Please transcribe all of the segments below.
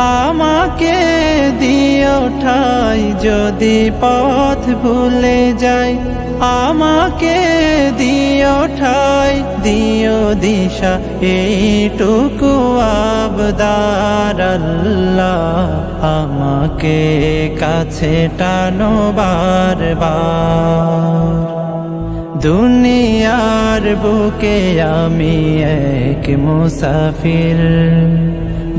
আমাকে দিও ঠাই যদি পথ ভুলে যাই। আমাকে দিও ঠাই, দিও দিশা, এইটুকু আবদার আল্লাহ আমাকে কাছে টানো বারবার। দুনিয়ার বুকে আমি এক মুসাফির।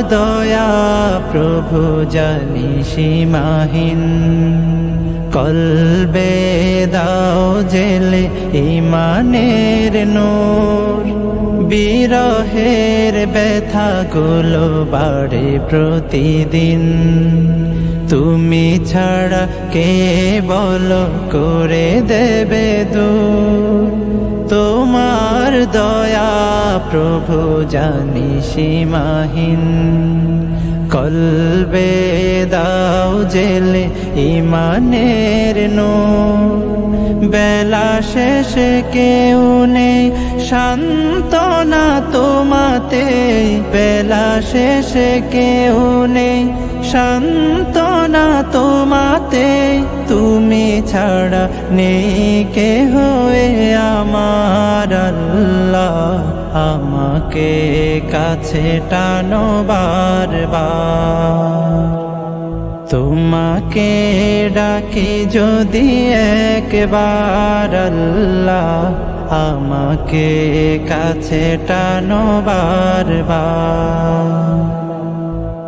দয়া প্রভু জানি সীমাহীন। কলবে দাও জেলে ইমানের নূর। বিরহের ব্যথাগুলো বাড়ে প্রতিদিন। তুমি ছাড়া কে বল করে দেবে দু তোমার দয়া প্রভু জানি সীমাহীন। কলবে দাও জেলে ইমানের নো বেলা শেষে কেউ নেই, সান্ত্বনা তোমাতে। বেলা শেষে কেউ নেই সান্ত্বনা তোমাতে, তুমি ছাড়া নেই কে হয়ে আমার আল্লাহ। আমাকে কাছে টানো বারবার। তোমাকে ডাকি যদি একবার আল্লাহ, আমাকে কাছে টানো বারবার।